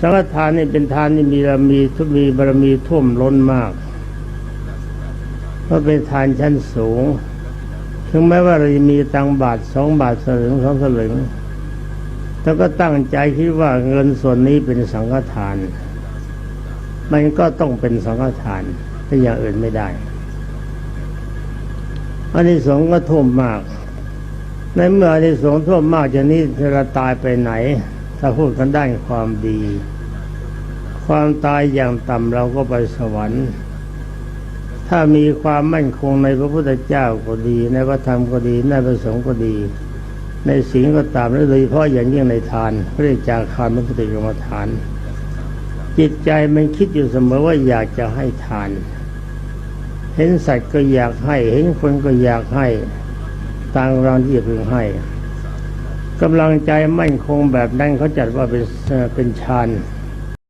สังฆทานนี่เป็นทานที่มีบารมีทุมีบารมีท่วมล้นมาก เพราะเป็นทานชั้นสูง ถึงแม้ว่าเราจะมีตังบาทสองบาทสลึงสองสลึงแต่ก็ตั้งใจคิดว่าเงินส่วนนี้เป็นสังฆทาน มันก็ต้องเป็นสังฆทานแต่อย่างอื่นไม่ได้อันนี้สงส์ก็ท่วมมาก ในเมื่ออันนี้สงส์ท่วมมากจะนี้เราตายไปไหน ถ้าพูดกันด้านความดี ความตายอย่างต่ำเราก็ไปสวรรค์ ถ้ามีความมั่นคงในพระพุทธเจ้าก็ดี ในพระธรรมก็ดี ในพระสงฆ์ก็ดี ในศีลก็ตามและโดยเฉพาะอย่างยิ่งในทานเรียกจากคารมุปติกรรมฐาน จิตใจมันคิดอยู่เสมอว่าอยากจะให้ทาน เห็นสัตว์ก็อยากให้ เห็นคนก็อยากให้ต่างกำลังที่จะพึงให้ กำลังใจมั่นคงแบบนั้นเขาจัดว่าเป็นเป็นฌาน